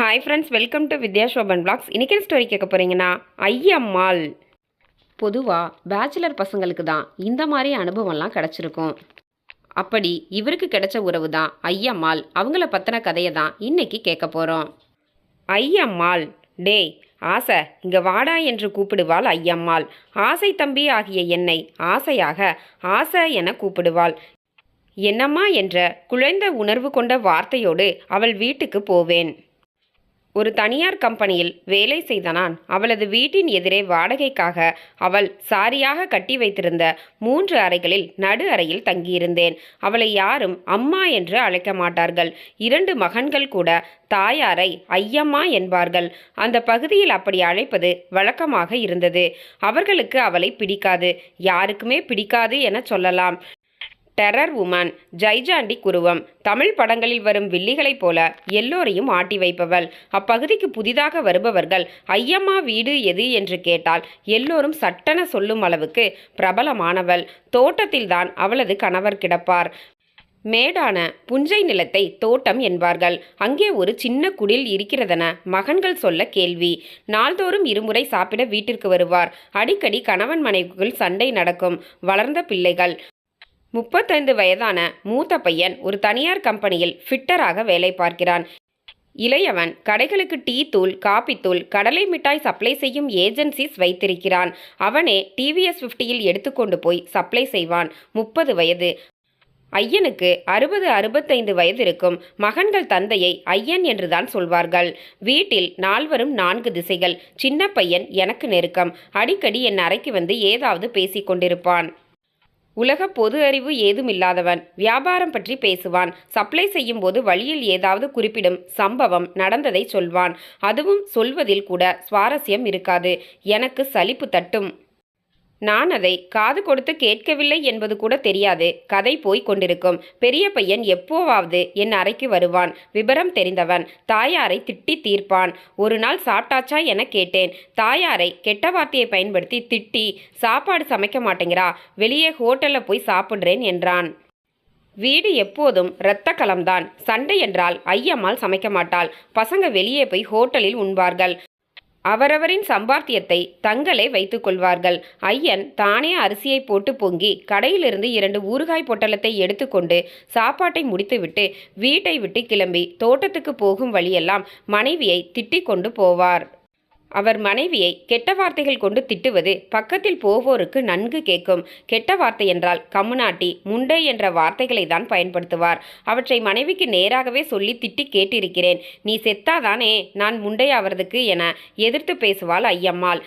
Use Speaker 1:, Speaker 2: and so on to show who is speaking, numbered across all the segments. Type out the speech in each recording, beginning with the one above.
Speaker 1: Hi friends welcome to Vidya Shoban blogs இன்றைக்கி story கேட்க போகிறீங்கன்னா ஐயம்மாள். பொதுவாக பேச்சுலர் பசங்களுக்கு தான் இந்த மாதிரி அனுபவம்லாம் கிடச்சிருக்கும். அப்படி இவருக்கு கிடைச்ச உறவு தான் ஐயம்மாள். அவங்கள பற்றின கதையை தான் இன்றைக்கி கேட்க போகிறோம் ஐயம்மாள். டேய் ஆசை இங்கே வாடா என்று கூப்பிடுவாள் ஐயம்மாள். ஆசை தம்பி ஆகிய என்னை ஆசையாக ஆசை என கூப்பிடுவாள். என்னம்மா என்ற குழைந்த உணர்வு கொண்ட வார்த்தையோடு அவள் வீட்டுக்கு போவேன். ஒரு தனியார் கம்பெனியில் வேலை செய்த நான் அவளது வீட்டின் எதிரே வாடகைக்காக அவள் சாரியாக கட்டி வைத்திருந்த மூன்று அறைகளில் நடு அறையில் தங்கியிருந்தேன். அவளை யாரும் அம்மா என்று அழைக்க மாட்டார்கள். இரண்டு மகன்கள் கூட தாயாரை ஐயம்மா என்பார்கள். அந்த பகுதியில் அப்படி அழைப்பது வழக்கமாக இருந்தது. அவர்களுக்கு அவளை பிடிக்காது. யாருக்குமே பிடிக்காது என சொல்லலாம். டெரர் உமன் ஜைஜாண்டி குருவம். தமிழ் படங்களில் வரும் வில்லிகளைப் போல எல்லோரையும் ஆட்டி வைப்பவள். அப்பகுதிக்கு புதிதாக வருபவர்கள் ஐயம்மா வீடு எது? என்று கேட்டால் எல்லோரும் சட்டென சொல்லும் அளவுக்கு பிரபலமானவள். தோட்டத்தில்தான் அவளது கணவர் கிடப்பார். மேடான புஞ்சை நிலத்தை தோட்டம் என்பார்கள். அங்கே ஒரு சின்ன குடில் இருக்கிறதென மகன்கள் சொல்ல கேள்வி. நாள்தோறும் இருமுறை சாப்பிட வீட்டிற்கு வருவார். அடிக்கடி கணவன் மனைவிக்குள் சண்டை நடக்கும். வளர்ந்த பிள்ளைகள். முப்பத்தைந்து வயதான மூத்த பையன் ஒரு தனியார் கம்பெனியில் ஃபிட்டராக வேலை பார்க்கிறான். இளையவன் கடைகளுக்கு டீ தூள் காபி தூள் கடலை மிட்டாய் சப்ளை செய்யும் ஏஜென்சிஸ் வைத்திருக்கிறான். அவனே டிவிஎஸ் ஃபிஃப்டியில் எடுத்துக்கொண்டு போய் சப்ளை செய்வான். முப்பது வயது. ஐயனுக்கு அறுபது அறுபத்தைந்து வயது இருக்கும். மகன்கள் தந்தையை ஐயன் என்றுதான் சொல்வார்கள். வீட்டில் நால்வரும் நான்கு திசைகள். சின்ன பையன் எனக்கு நெருக்கம். அடிக்கடி என் அறைக்கு வந்து ஏதாவது பேசிக்கொண்டிருப்பான். உலக பொது அறிவு ஏதும் இல்லாதவன் வியாபாரம் பற்றி பேசுவான். சப்ளை செய்யும் போது வழியில் ஏதாவது குறிப்பிடும் சம்பவம் நடந்ததை சொல்வான். அதுவும் சொல்வதில் கூட சுவாரஸ்யம் இருக்காது. எனக்கு சலிப்பு தட்டும். நான் அதை காது கொடுத்து கேட்கவில்லை என்பது கூட தெரியாது. கதை போய் கொண்டிருக்கும். பெரிய பையன் எப்போவாவது என் அறைக்கு வருவான். விபரம் தெரிந்தவன். தாயாரை திட்டி தீர்ப்பான். ஒரு நாள் சாப்பிட்டாச்சா என கேட்டேன். தாயாரை கெட்ட வார்த்தையை பயன்படுத்தி திட்டி சாப்பாடு சமைக்க மாட்டேங்கிறா. வெளியே ஹோட்டலில் போய் சாப்பிட்றேன் என்றான். வீடு எப்போதும் இரத்த கலம்தான். சண்டை என்றால் ஐயம்மாள் சமைக்க மாட்டாள். பசங்க வெளியே போய் ஹோட்டலில் உண்பார்கள். அவரவரின் சம்பாத்தியத்தை தங்களே வைத்துக் கொள்வார்கள். ஐயன் தானே அரிசியை போட்டு பொங்கி கடையிலிருந்து இரண்டு ஊறுகாய் பொட்டலத்தை எடுத்துக்கொண்டு சாப்பாட்டை முடித்துவிட்டு வீட்டை விட்டு கிளம்பி தோட்டத்துக்கு போகும் வழியெல்லாம் மனைவியை திட்டிக் கொண்டு போவார். அவர் மனைவியை கெட்ட வார்த்தைகள் கொண்டு திட்டுவது பக்கத்தில் போவோருக்கு நன்கு கேட்கும். கெட்ட வார்த்தை என்றால் கம்முனாட்டி முண்டை என்ற வார்த்தைகளை தான் பயன்படுத்துவார். அவற்றை மனைவிக்கு நேராகவே சொல்லி திட்டி கேட்டிருக்கிறேன். நீ செத்தாதானே நான் முண்டை ஆவறதுக்கு என எதிர்த்து பேசுவாள் ஐயம்மாள்.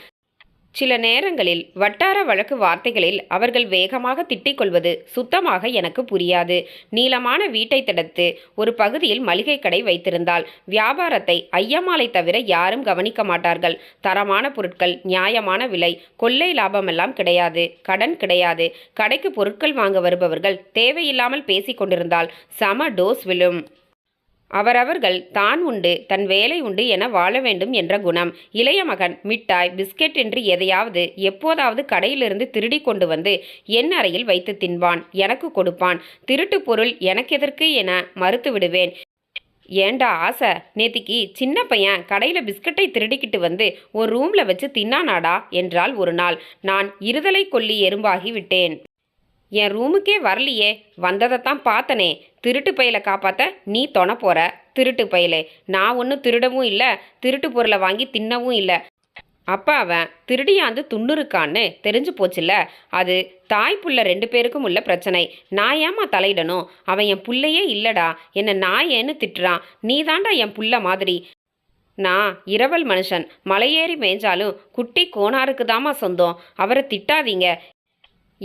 Speaker 1: சில நேரங்களில் வட்டார வழக்கு வார்த்தைகளில் அவர்கள் வேகமாக திட்டிக் கொள்வது சுத்தமாக எனக்கு புரியாது. நீளமான வீட்டை தடுத்து ஒரு பகுதியில் மளிகை கடை வைத்திருந்தால் வியாபாரத்தை ஐயம்மாளை தவிர யாரும் கவனிக்க மாட்டார்கள். தரமான பொருட்கள் நியாயமான விலை கொள்ளை லாபமெல்லாம் கிடையாது. கடன் கிடையாது. கடைக்கு பொருட்கள் வாங்க வருபவர்கள் தேவையில்லாமல் பேசிக் கொண்டிருந்தால் சம டோஸ் விழும். அவரவர்கள் தான் உண்டு தன் வேலை உண்டு என வாழ வேண்டும் என்ற குணம். இளைய மகன் மிட்டாய் பிஸ்கெட் என்று எதையாவது எப்போதாவது கடையிலிருந்து திருடி கொண்டு வந்து என் அறையில் வைத்து தின்பான் எனக்கு கொடுப்பான். திருட்டு பொருள் எனக்கெதற்கு என மறுத்து விடுவேன். ஏண்டா ஆசை? நேத்திக்கு சின்ன பையன் கடையில் பிஸ்கட்டை திருடிக்கிட்டு வந்து ஒரு ரூமில் வச்சு தின்னானாடா என்றால் ஒரு நாள். நான் இருதலை கொல்லி எறும்பாகி விட்டேன். என் ரூமுக்கே வரலையே. வந்ததைத்தான் பார்த்தனே. திருட்டு பையலை காப்பாற்ற நீ தொண போற. திருட்டு பையலே. நான் ஒன்றும் திருடவும் இல்லை. திருட்டு பொருளை வாங்கி தின்னவும் இல்லை. அப்பா அவன் திருடியாந்து துண்ணுருக்கான்னு தெரிஞ்சு போச்சுல்ல. அது தாய் புள்ள ரெண்டு பேருக்கும் உள்ள பிரச்சனை. நான் ஏமா தலையிடணும்? அவன் என் புள்ளையே இல்லடா. என்னை நான் ஏன்னு திட்டுறான். நீ தாண்டா என் புள்ள மாதிரி. நான் இரவல் மனுஷன். மலையேறி மேய்ஞ்சாலும் குட்டி கோனாருக்கு தாமா சொந்தம். அவரை திட்டாதீங்க.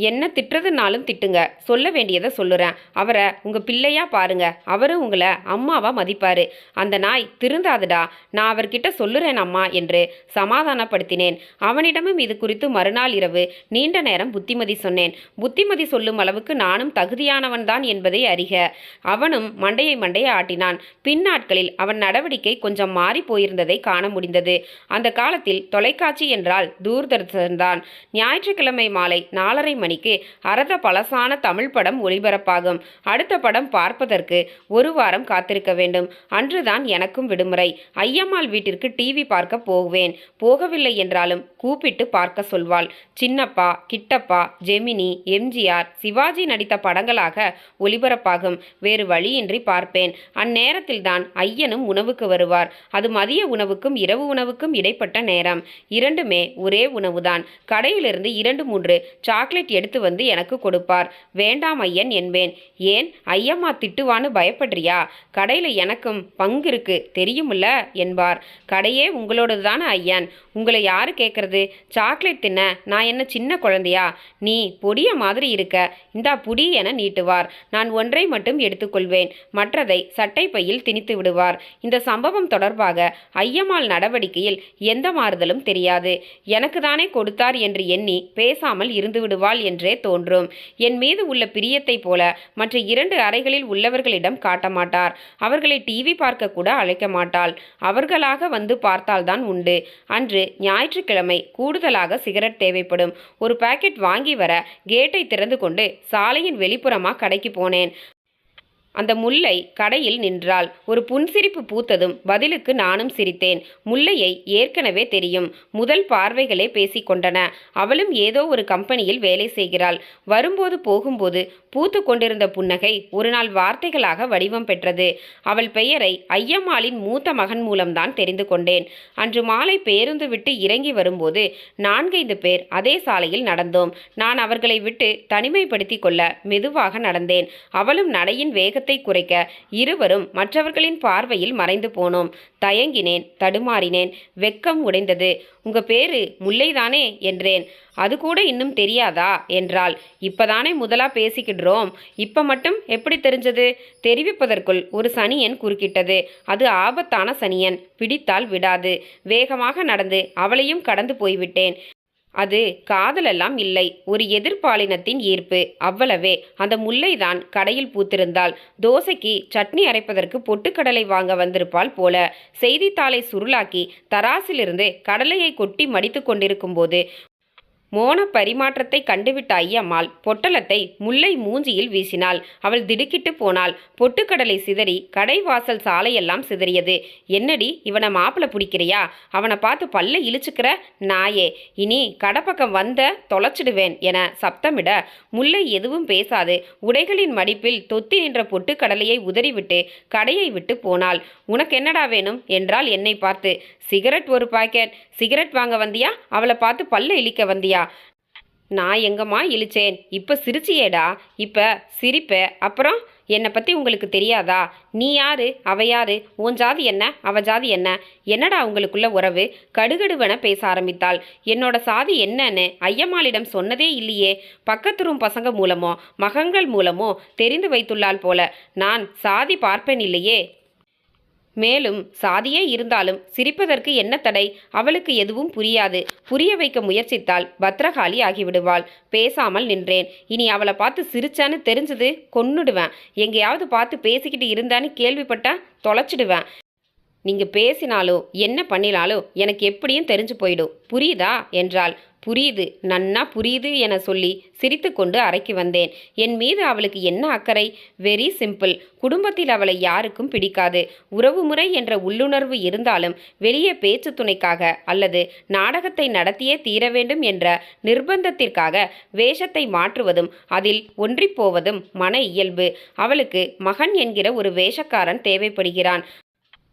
Speaker 1: என்ன திட்டுறதுனாலும் திட்டுங்க. சொல்ல வேண்டியதை சொல்லுறேன். அவரை உங்கள் பிள்ளையா பாருங்க. அவரு உங்களை அம்மாவா மதிப்பாரு. அந்த நாய் திருந்தாதுடா. நான் அவர்கிட்ட சொல்லுறேன் அம்மா என்று சமாதானப்படுத்தினேன். அவனிடமும் இது குறித்து மறுநாள் இரவு நீண்ட நேரம் புத்திமதி சொன்னேன். புத்திமதி சொல்லும் அளவுக்கு நானும் தகுதியானவன்தான் என்பதை அறிக. அவனும் மண்டையை மண்டையை ஆட்டினான். பின்னாட்களில் அவன் நடவடிக்கை கொஞ்சம் மாறி போயிருந்ததை காண முடிந்தது. அந்த காலத்தில் தொலைக்காட்சி என்றால் தூர்தர்ஷன்தான் ஞாயிற்றுக்கிழமை மாலை நாலரை மணி மணிக்கு அரத பழசான தமிழ் படம் ஒளிபரப்பாகும். அடுத்த படம் பார்ப்பதற்கு ஒரு வாரம் காத்திருக்க வேண்டும். அன்றுதான் எனக்கும் விடுமுறை. ஐயம்மாள் வீட்டிற்கு டிவி பார்க்க போவேன். போகவில்லை என்றாலும் கூப்பிட்டு பார்க்க சொல்வாள். சின்னப்பா கிட்டப்பா ஜெமினி எம்ஜிஆர் சிவாஜி நடித்த படங்களாக ஒளிபரப்பாகும். வேறு வழியின்றி பார்ப்பேன். அந்நேரத்தில்தான் ஐயனும் உணவுக்கு வருவார். அது மதிய உணவுக்கும் இரவு உணவுக்கும் இடைப்பட்ட நேரம். இரண்டுமே ஒரே உணவுதான். கடையிலிருந்து இரண்டு மூன்று சாக்லேட் எடுத்து வந்து எனக்கு கொடுப்பார். வேண்டாம் ஐயன் என்பேன். ஏன்? ஐயம்மா திட்டுவான்னு பயப்படுறியா? கடையில் எனக்கும் பங்கு இருக்கு. தெரியுமில்ல? என்பார். கடையே உங்களோடது தானே ஐயன். உங்களை யாரு கேட்கறது சாக்லேட் தின்ன. நான் என்ன சின்ன குழந்தையா? நீ பொடிய மாதிரி இருக்க. இந்தா புடி என நீட்டுவார். நான் ஒன்றை மட்டும் எடுத்துக்கொள்வேன். மற்றதை சட்டை பையில் திணித்து விடுவார். இந்த சம்பவம் தொடர்பாக ஐயம்மாள் நடவடிக்கையில் எந்த மாறுதலும் தெரியாது. எனக்கு தானே கொடுத்தார் என்று எண்ணி பேசாமல் இருந்து விடுவாள் என்றே தோன்றும். என் மீது உள்ள பிரியத்தைப் போல மற்ற இரண்டு அறைகளில் உள்ளவர்களிடம் காட்ட மாட்டார் அவர்களை டிவி பார்க்க கூட அழைக்க மாட்டாள். அவர்களாக வந்து பார்த்தால்தான் உண்டு. அன்று ஞாயிற்றுக்கிழமை கூடுதலாக சிகரெட் தேவைப்படும். ஒரு பாக்கெட் வாங்கி வர கேட்டை திறந்து கொண்டு சாலையின் வெளிப்புறமா கடைக்கு போனேன். அந்த முல்லை கடையில் நின்றாள். ஒரு புன்சிரிப்பு பூத்ததும் பதிலுக்கு நானும் சிரித்தேன். முல்லையை ஏற்கனவே தெரியும். முதல் பார்வைகளே பேசிக்கொண்டன அவளும் ஏதோ ஒரு கம்பெனியில் வேலை செய்கிறாள். வரும்போது போகும்போது பூத்து கொண்டிருந்த புன்னகை ஒரு நாள் வார்த்தைகளாக வடிவம் பெற்றது. அவள் பெயரை ஐயம்மாளின் மூத்த மகன் மூலம்தான் தெரிந்து கொண்டேன். அன்று மாலை பேருந்து விட்டு இறங்கி வரும்போது நான்கைந்து பேர் அதே சாலையில் நடந்தோம். நான் அவர்களை விட்டு தனிமைப்படுத்திக் கொள்ள மெதுவாக நடந்தேன். அவளும் நடையின் வேகத்தை குறைக்க இருவரும் மற்றவர்களின் பார்வையில் மறைந்து போனோம். தயங்கினேன் தடுமாறினேன். வெக்கம் உடைந்தது. உங்க பேரு முல்லைதானே? என்றேன். அது கூட இன்னும் தெரியாதா? என்றாள். இப்பதானே முதலா பேசிக்கிடுறோம். இப்ப மட்டும் எப்படி தெரிஞ்சது? தெரிவிப்பதற்குள் ஒரு சனியன் குறுக்கிட்டது. அது ஆபத்தான சனியன். பிடித்தால் விடாது. வேகமாக நடந்து அவளையும் கடந்து போய்விட்டேன். அது காதலெல்லாம் இல்லை. ஒரு எதிர்பாலினத்தின் ஈர்ப்பு. அவ்வளவே. அந்த முல்லைதான் கடையில் பூத்திருந்தாள். தோசைக்கு சட்னி அரைப்பதற்கு பொட்டுக்கடலை வாங்க வந்திருப்பாள் போல. செய்தித்தாளை சுருளாக்கி தராசிலிருந்து கடலையை கொட்டி மடித்து கொண்டிருக்கும் போது மோன பரிமாற்றத்தை கண்டுவிட்ட ஐயம்மாள் பொட்டலத்தை முல்லை மூஞ்சியில் வீசினாள். அவள் திடுக்கிட்டு போனாள். பொட்டுக்கடலை சிதறி கடைவாசல் சாலையெல்லாம் சிதறியது. என்னடி இவனை மாப்பிள்ள பிடிக்கிறியா? அவனை பார்த்து பல்ல இழிச்சுக்கிற நாயே. இனி கடப்பக்கம் வந்த தொலைச்சிடுவேன் என சப்தமிட முல்லை எதுவும் பேசாது. உடைகளின் மடிப்பில் தொத்தி நின்ற பொட்டுக்கடலையை உதறிவிட்டு கடையை விட்டு போனாள். உனக்கு என்னடா வேணும்? என்றால் என்னை பார்த்து. சிகரெட் ஒரு பாக்கெட். சிகரெட் வாங்க வந்தியா? அவளை பார்த்து பல்ல இழிக்க வந்தியா? நான் எங்கம்மா இழிச்சேன். இப்போ சிரிச்சியேடா. இப்போ சிரிப்ப. அப்புறம் என்னை பற்றி உங்களுக்கு தெரியாதா? நீ யாரு? அவ யாரு? உன் ஜாதி என்ன? அவ ஜாதி என்ன? என்னடா உங்களுக்குள்ள உறவு? கடுகடுவென பேச ஆரம்பித்தாள். என்னோட சாதி என்னன்னு ஐயம்மாளிடம் சொன்னதே இல்லையே. பக்கத்து ரூம் பசங்க மூலமோ மகங்கள் மூலமோ தெரிந்து வைத்துள்ளாள் போல. நான் சாதி பார்ப்பேன் இல்லையே. மேலும் சாதியே இருந்தாலும் சிரிப்பதற்கு என்ன தடை? அவளுக்கு எதுவும் புரியாது. புரிய வைக்க முயற்சித்தால் பத்ரகாளி ஆகிவிடுவாள். பேசாமல் நின்றேன். இனி அவளை பார்த்து சிரிச்சான்னு தெரிஞ்சது கொன்னுடுவேன். எங்கேயாவது பார்த்து பேசிக்கிட்டு இருந்தான்னு கேள்விப்பட்டா தொலைச்சிடுவேன். நீங்க பேசினாலோ என்ன பண்ணினாலோ எனக்கு எப்படியும் தெரிஞ்சு போயிடும். புரியுதா? என்றாள். புரியுது நன்னா புரியுது என சொல்லி சிரித்துக்கொண்டு அறைக்கு வந்தேன். என் மீது அவளுக்கு என்ன அக்கறை? வெரி சிம்பிள் குடும்பத்தில் அவளை யாருக்கும் பிடிக்காது. உறவுமுறை என்ற உள்ளுணர்வு இருந்தாலும் வெளியே பேச்சு துணைக்காக அல்லது நாடகத்தை நடத்தியே தீர வேண்டும் என்ற நிர்பந்தத்திற்காக வேஷத்தை மாற்றுவதும் அதில் ஒன்றிப் போவதும் மன இயல்பு. அவளுக்கு மகன் என்கிற ஒரு வேஷக்காரன் தேவைப்படுகிறான்.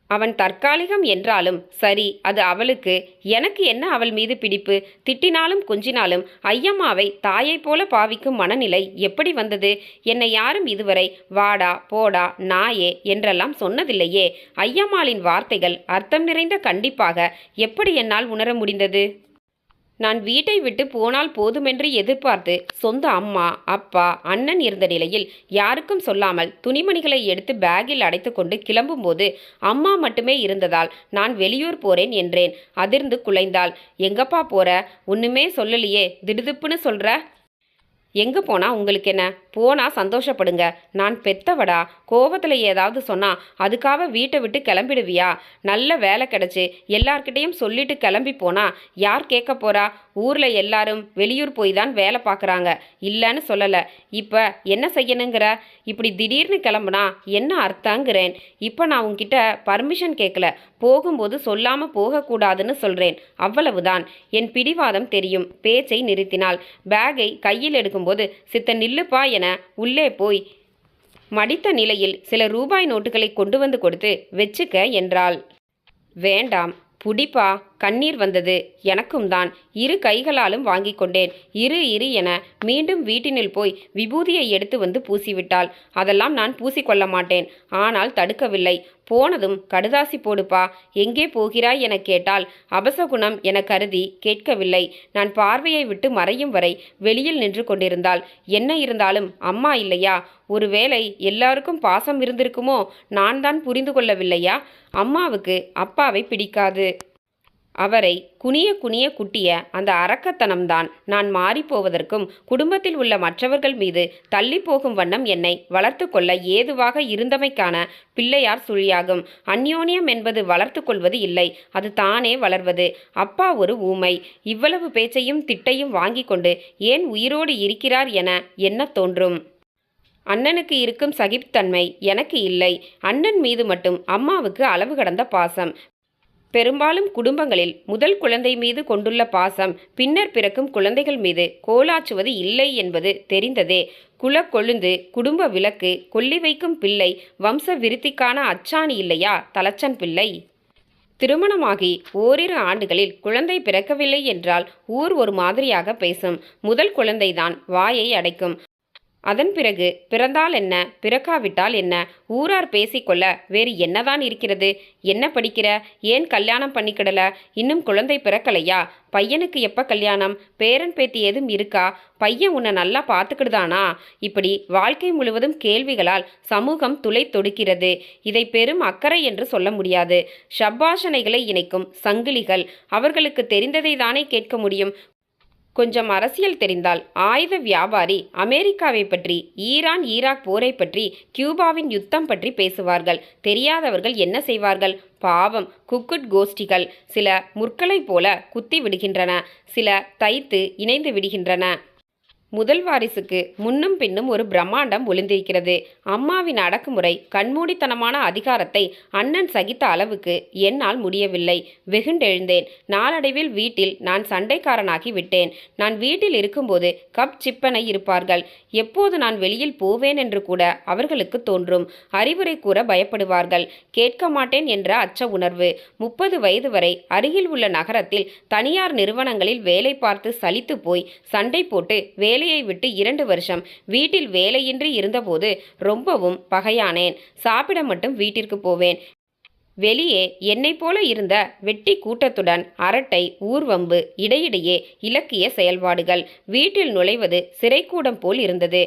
Speaker 1: அவன் தற்காலிகம் என்றாலும் சரி அது அவளுக்கு எனக்கு என்ன அவள் மீது பிடிப்பு? திட்டினாலும் கொஞ்சினாலும் ஐயம்மாவை தாயைப் போல பாவிக்கும் மனநிலை எப்படி வந்தது? என்னை யாரும் இதுவரை வாடா போடா நாயே என்றெல்லாம் சொன்னதில்லையே. ஐயம்மாளின் வார்த்தைகள் அர்த்தம் நிறைந்த கண்டிப்பாக எப்படி என்னால் உணர முடிந்தது? நான் வீட்டை விட்டு போனால் போதுமென்று எதிர்பார்த்து சொந்த அம்மா அப்பா அண்ணன் இருந்த நிலையில் யாருக்கும் சொல்லாமல் துணிமணிகளை எடுத்து பேக்கில் அடைத்துக்கொண்டு கிளம்பும்போது அம்மா மட்டுமே இருந்ததால் நான் வெளியூர் போறேன் என்றேன். அதிர்ந்து குலைந்தாள். எங்கப்பா போற? ஒண்ணுமே சொல்லலையே. திடுதிப்புன்னு சொல்ற? எங்க போனா உங்களுக்கு என்ன? போனால் சந்தோஷப்படுங்க. நான் பெத்தவடா? கோவத்தில் ஏதாவது சொன்னா அதுக்காக வீட்டை விட்டு கிளம்பிடுவியா? நல்ல வேலை கிடச்சி எல்லார்கிட்டேயும் சொல்லிட்டு கிளம்பி போனா யார் கேட்க போறா? ஊரில் எல்லாரும் வெளியூர் போய் தான் வேலை பார்க்குறாங்க. இல்லைன்னு சொல்லலை. இப்போ என்ன செய்யணுங்கிற? இப்படி திடீர்னு கிளம்புனா என்ன அர்த்தங்கிறேன். இப்போ நான் உங்ககிட்ட பர்மிஷன் கேட்கல போகும்போது சொல்லாமல் போகக்கூடாதுன்னு சொல்கிறேன் அவ்வளவுதான். என் பிடிவாதம் தெரியும். பேச்சை நிறுத்தினாள் பேக்கை கையில் எடுக்கும்போது சித்த நில்லுப்பா என உள்ளே போய். மடித்த நிலையில் சில ரூபாய் நோட்டுகளை கொண்டு வந்து கொடுத்து வெச்சுக்க என்றாள். வேண்டாம் புடிப்பா கண்ணீர் வந்தது. எனக்கும் தான். இரு கைகளாலும் வாங்கி கொண்டேன். இரு இரு என மீண்டும் வீட்டினில் போய் விபூதியை எடுத்து வந்து பூசிவிட்டாள். அதெல்லாம் நான் பூசிக்கொள்ள மாட்டேன். ஆனால் தடுக்கவில்லை. போனதும் கடுதாசி போடுப்பா. எங்கே போகிறாய்? என கேட்டால் அபசகுணம் என கருதி கேட்கவில்லை. நான் பார்வையை விட்டு மறையும் வரை வெளியில் நின்று கொண்டிருந்தாள். என்ன இருந்தாலும் அம்மா இல்லையா? ஒருவேளை எல்லாருக்கும் பாசம் இருந்திருக்குமோ? நான் தான் புரிந்து கொள்ளவில்லையா? அம்மாவுக்கு அப்பாவை பிடிக்காது. அவரை குனிய குனிய குட்டிய அந்த அரக்கத்தனம்தான். நான் மாறிப்போவதற்கும் குடும்பத்தில் உள்ள மற்றவர்கள் மீது தள்ளி போகும் வண்ணம் என்னை வளர்த்து கொள்ள ஏதுவாக இருந்தமைக்கான பிள்ளையார் சுழியாகும். அந்யோன்யம் என்பது வளர்த்து கொள்வது இல்லை அது தானே வளர்வது. அப்பா ஒரு ஊமை இவ்வளவு பேச்சையும் திட்டையும் வாங்கி கொண்டு ஏன் உயிரோடு இருக்கிறார் என என்ன தோன்றும்? அண்ணனுக்கு இருக்கும் சகிப்புத்தன்மை எனக்கு இல்லை. அண்ணன் மீது மட்டும் அம்மாவுக்கு அளவு கடந்த பாசம். பெரும்பாலும் குடும்பங்களில் முதல் குழந்தை மீது கொண்டுள்ள பாசம் பின்னர் பிறக்கும் குழந்தைகள் மீது கோலாச்சுவது இல்லை என்பது தெரிந்ததே. குலக்கொழுந்து குடும்ப விளக்கு கொல்லி வைக்கும் பிள்ளை வம்ச விருத்திக்கான அச்சாணி இல்லையா தலச்சன் பிள்ளை? திருமணமாகி ஓரிரு ஆண்டுகளில் குழந்தை பிறக்கவில்லை என்றால் ஊர் ஒரு மாதிரியாக பேசும். முதல் குழந்தைதான் வாயை அடைக்கும். அதன் பிறகு பிறந்தால் என்ன பிறக்காவிட்டால் என்ன ஊரார் பேசிக்கொள்ள வேறு என்னதான் இருக்கிறது? என்ன படிக்கிற? ஏன் கல்யாணம் பண்ணிக்கிடல? இன்னும் குழந்தை பிறக்கலையா? பையனுக்கு எப்ப கல்யாணம்? பேரன் பேத்தி ஏதும் இருக்கா? பையன் உன்னை நல்லா பார்த்துக்கிடுதானா? இப்படி வாழ்க்கை முழுவதும் கேள்விகளால் சமூகம் துளை தொடுக்கிறது. இதை பெரும் அக்கறை என்று சொல்ல முடியாது. ஷப்பாஷனைகளை இணைக்கும் சங்கிலிகள். அவர்களுக்கு தெரிந்ததை தானே கேட்க முடியும். கொஞ்சம் அரசியல் தெரிந்தால் ஆயுத வியாபாரி அமெரிக்காவை பற்றி ஈரான் ஈராக் போரை பற்றி கியூபாவின் யுத்தம் பற்றி பேசுவார்கள். தெரியாதவர்கள் என்ன செய்வார்கள்? பாவம் குக்குட் கோஷ்டிகள். சில முற்களைப் போல குத்தி விடுகின்றன. சில தைத்து இணைந்து விடுகின்றன. முதல் வாரிசுக்கு முன்னும் பின்னும் ஒரு பிரம்மாண்டம் ஒளிந்திருக்கிறது. அம்மாவின் அடக்குமுறை கண்மூடித்தனமான அதிகாரத்தை அண்ணன் சகித்த அளவுக்கு என்னால் முடியவில்லை. வெகுண்டெழுந்தேன். நாளடைவில் வீட்டில் நான் சண்டைக்காரனாகி விட்டேன் நான் வீட்டில் இருக்கும்போது கப் சிப்பனை இருப்பார்கள். எப்போது நான் வெளியில் போவேன் என்று கூட அவர்களுக்கு தோன்றும். அறிவுரை கூற பயப்படுவார்கள். கேட்க மாட்டேன் என்ற அச்ச உணர்வு. முப்பது வயது வரை அருகில் உள்ள நகரத்தில் தனியார் நிறுவனங்களில் வேலை பார்த்து சலித்து போய் சண்டை போட்டு வேலை வேலையை விட்டு இரண்டு வருஷம் வீட்டில் வேலையின்றி இருந்தபோது ரொம்பவும் பகையானேன். சாப்பிட மட்டும் வீட்டிற்கு போவேன். வெளியே என்னை போல இருந்த வெட்டி கூட்டத்துடன் அரட்டை ஊர்வம்பு இடையிடையே இலக்கிய செயல்பாடுகள். வீட்டில் நுழைவது சிறைக்கூடம் போல் இருந்தது.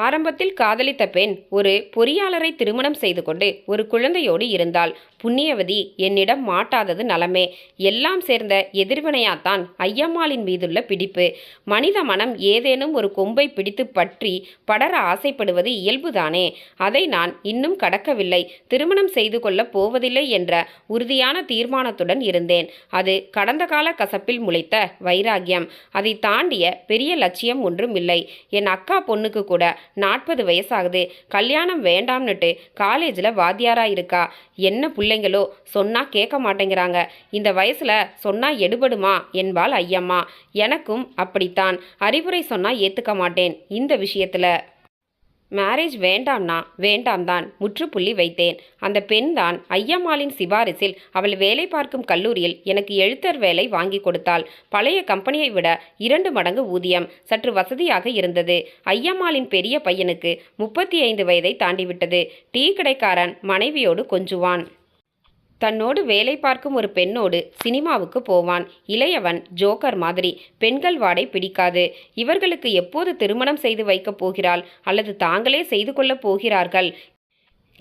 Speaker 1: ஆரம்பத்தில் காதலித்த பெண் ஒரு பொறியாளரை திருமணம் செய்து கொண்டு ஒரு குழந்தையோடு இருந்தாள். புண்ணியவதி என்னிடம் மாட்டாதது நலமே. எல்லாம் சேர்ந்த எதிர்வினையாத்தான் ஐயம்மாளின் மீதுள்ள பிடிப்பு. மனித மனம் ஏதேனும் ஒரு கொம்பை பிடித்து பற்றி படர ஆசைப்படுவது இயல்புதானே. அதை நான் இன்னும் கடக்கவில்லை. திருமணம் செய்து கொள்ளப் போவதில்லை என்ற உறுதியான தீர்மானத்துடன் இருந்தேன். அது கடந்த கால கசப்பில் முளைத்த வைராகியம் அதை தாண்டிய பெரிய லட்சியம் ஒன்றும் இல்லை. என் அக்கா பொண்ணுக்கு கூட நாற்பது வயசாகுது. கல்யாணம் வேண்டாம்னுட்டு காலேஜில் வாத்தியாரா இருக்கா? என்ன பிள்ளைங்களோ? சொன்னால் கேட்க மாட்டேங்கிறாங்க. இந்த வயசில் சொன்னால் எடுபடுமா? என்பாள் ஐயம்மா. எனக்கும் அப்படித்தான். அறிவுரை சொன்னால் ஏற்றுக்க மாட்டேன். இந்த விஷயத்தில். மேரேஜ் வேண்டாம்னா வேண்டாம் தான் முற்றுப்புள்ளி வைத்தேன். அந்த பெண் தான் ஐயம்மாளின் சிபாரிசில் அவள் வேலை பார்க்கும் கல்லூரியில் எனக்கு எழுத்தர் வேலை வாங்கி கொடுத்தாள். பழைய கம்பெனியை விட இரண்டு மடங்கு ஊதியம். சற்று வசதியாக இருந்தது. ஐயம்மாளின் பெரிய பையனுக்கு முப்பத்தி ஐந்து வயதை தாண்டிவிட்டது. டீ கடைக்காரன் மனைவியோடு கொஞ்சுவான். தன்னோடு வேலை பார்க்கும் ஒரு பெண்ணோடு சினிமாவுக்கு போவான். இளையவன் ஜோக்கர் மாதிரி. பெண்கள் வாடை பிடிக்காது. இவர்களுக்கு எப்போது திருமணம் செய்து வைக்கப் போகிறாள்? அல்லது தாங்களே செய்து கொள்ளப் போகிறார்கள்?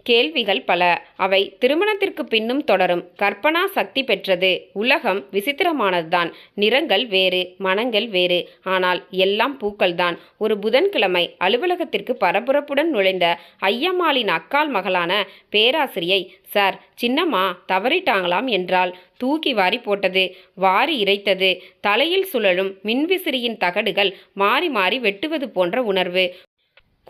Speaker 1: கேள்விகள் பல. அவை திருமணத்திற்கு பின்னும் தொடரும். கற்பனா சக்தி பெற்றது. உலகம் விசித்திரமானதுதான். நிறங்கள் வேறு மனங்கள் வேறு. ஆனால் எல்லாம் பூக்கள்தான். ஒரு புதன்கிழமை அலுவலகத்திற்கு பரபரப்புடன் நுழைந்த ஐயம்மாளின் அக்கால் மகளான பேராசிரியை சார் சின்னம்மா தவறிட்டாங்களாம் என்றால் தூக்கி வாரி போட்டது வாரி இறைத்தது. தலையில் சுழலும் மின்விசிறியின் தகடுகள் மாறி மாறி வெட்டுவது போன்ற உணர்வு.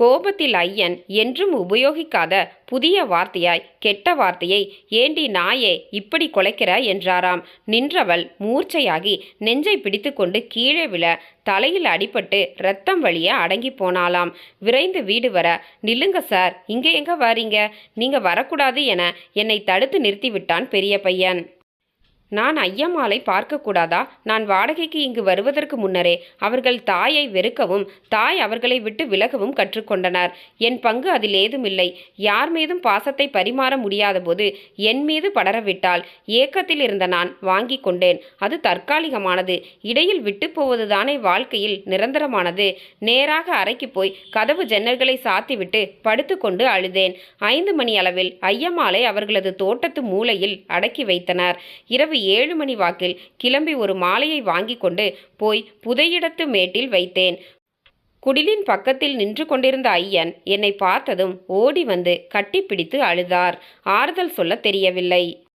Speaker 1: கோபத்தில் ஐயன் என்றும் உபயோகிக்காத புதிய வார்த்தையாய் கெட்ட வார்த்தையை ஏண்டி நாயே இப்படி கொலைக்கிறாய்? என்றாராம். நின்றவள் மூர்ச்சையாகி நெஞ்சை பிடித்துக்கொண்டு கீழே விழ தலையில் அடிபட்டு ரத்தம் வழிய அடங்கி போனாலாம் விரைந்து வீடு வர நில்லுங்க சார் இங்கே எங்க வாரீங்க? நீங்க வரக்கூடாது என என்னை தடுத்து நிறுத்திவிட்டான் பெரிய பையன். நான் ஐயம்மாளை பார்க்கக்கூடாதா? நான் வாடகைக்கு இங்கு வருவதற்கு முன்னரே அவர்கள் தாயை வெறுக்கவும் தாய் அவர்களை விட்டு விலகவும் கற்றுக்கொண்டனர். என் பங்கு அதில் ஏதுமில்லை. யார் மீதும் பாசத்தை பரிமாற முடியாதபோது என் மீது படரவிட்டால் ஏக்கத்தில் இருந்த நான் வாங்கி கொண்டேன். அது தற்காலிகமானது. இடையில் விட்டு போவதுதானே வாழ்க்கையில் நிரந்தரமானது. நேராக அறைக்கு போய் கதவு ஜன்னல்களை சாத்திவிட்டு படுத்துக்கொண்டு அழுதேன். ஐந்து மணி அளவில் ஐயம்மாளை அவர்களது தோட்டத்து மூலையில் அடக்கி வைத்தனர். இரவு ஏழு மணி வாக்கில் கிளம்பி ஒரு மாலையை வாங்கி கொண்டு போய் புதையிடத்து மேட்டில் வைத்தேன். குடிலின் பக்கத்தில் நின்று கொண்டிருந்த ஐயன் என்னை பார்த்ததும் ஓடி வந்து கட்டிப்பிடித்து அழுதார். ஆறுதல் சொல்ல தெரியவில்லை.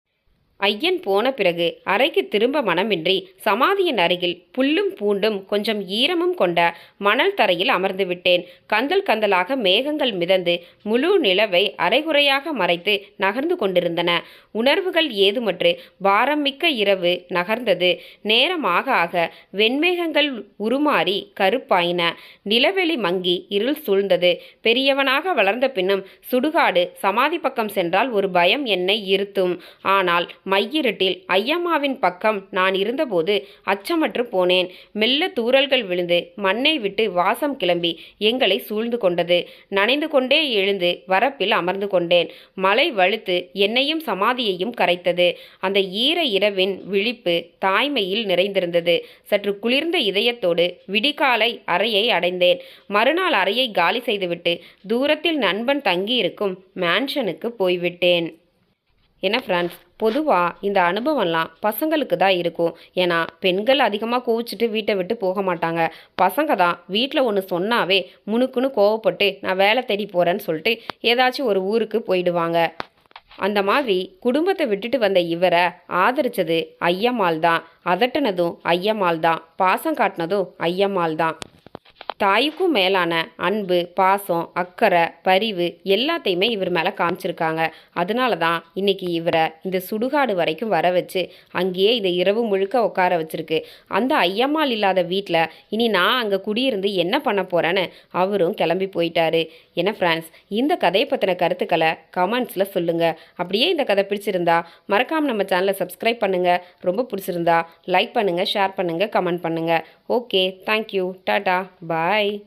Speaker 1: ஐயன் போன பிறகு அறைக்கு திரும்ப மனமின்றி சமாதியின் அருகில் புல்லும் பூண்டும் கொஞ்சம் ஈரமும் கொண்ட மணல் தரையில் அமர்ந்து விட்டேன். கந்தல் கந்தலாக மேகங்கள் மிதந்து முழு நிலவை அரைகுறையாக மறைத்து நகர்ந்து கொண்டிருந்தன. உணர்வுகள் ஏதுமற்று பாரம் மிக்க இரவு நகர்ந்தது. நேரமாக ஆக வெண்மேகங்கள் உருமாறி கருப்பாயின. நிலவெளி மங்கி இருள் சூழ்ந்தது. பெரியவனாக வளர்ந்த பின்னும் சுடுகாடு சமாதி பக்கம் சென்றால் ஒரு பயம் என்னை இருத்தும். ஆனால் மையிருட்டில் ஐயம்மாவின் பக்கம் நான் இருந்தபோது அச்சமற்று போனேன். மெல்ல தூறல்கள் விழுந்து மண்ணை விட்டு வாசம் கிளம்பி எங்களை சூழ்ந்து கொண்டது. நனைந்து கொண்டே எழுந்து வரப்பில் அமர்ந்து கொண்டேன். மலை வழுத்து என்னையும் சமாதியையும் கரைத்தது. அந்த ஈர இரவின் விழிப்பு தாய்மையில் நிறைந்திருந்தது. சற்று குளிர்ந்த இதயத்தோடு விடிகாலை அறையை அடைந்தேன். மறுநாள் அறையை காலி செய்துவிட்டு தூரத்தில் நண்பன் தங்கியிருக்கும் மேன்ஷனுக்கு போய்விட்டேன். என்ன ஃப்ரான்ஸ்? பொதுவாக இந்த அனுபவம்லாம் பசங்களுக்கு தான் இருக்கும். ஏன்னா பெண்கள் அதிகமாக கோவிச்சிட்டு வீட்டை விட்டு போக மாட்டாங்க. பசங்க தான் வீட்டில் ஒன்று சொன்னாவே முணுக்குன்னு கோவப்பட்டு நான் வேலை தேடி போகிறேன்னு சொல்லிட்டு ஏதாச்சும் ஒரு ஊருக்கு போயிடுவாங்க. அந்த மாதிரி குடும்பத்தை விட்டுட்டு வந்த இவரை ஆதரிச்சது ஐயம்மாள் தான். அதட்டினதும் ஐயம்மாள் தான். பாசம் காட்டினதும் ஐயம்மாள் தான். தாய்க்கும் மேலான அன்பு பாசம் அக்கறை பரிவு எல்லாத்தையுமே இவர் மேலே காமிச்சிருக்காங்க. அதனால தான் இன்னைக்கு இவரை இந்த சுடுகாடு வரைக்கும் வர வச்சு அங்கேயே இதை இரவு முழுக்க உட்கார வச்சிருக்கு. அந்த ஐயம்மாள் இல்லாத வீட்டில் இனி நான் அங்கே குடியிருந்து என்ன பண்ண போகிறேன்னு அவரும் கிளம்பி போயிட்டாரு. என்ன ஃப்ரெண்ட்ஸ் இந்த கதையை பற்றின கருத்துக்களை கமெண்ட்ஸில் சொல்லுங்கள் அப்படியே இந்த கதை பிடிச்சிருந்தா மறக்காமல் நம்ம சேனலை சப்ஸ்கிரைப் பண்ணுங்கள் ரொம்ப பிடிச்சிருந்தா லைக் பண்ணுங்கள் ஷேர் பண்ணுங்கள் கமெண்ட் பண்ணுங்கள் okay thank you tata bye Bye.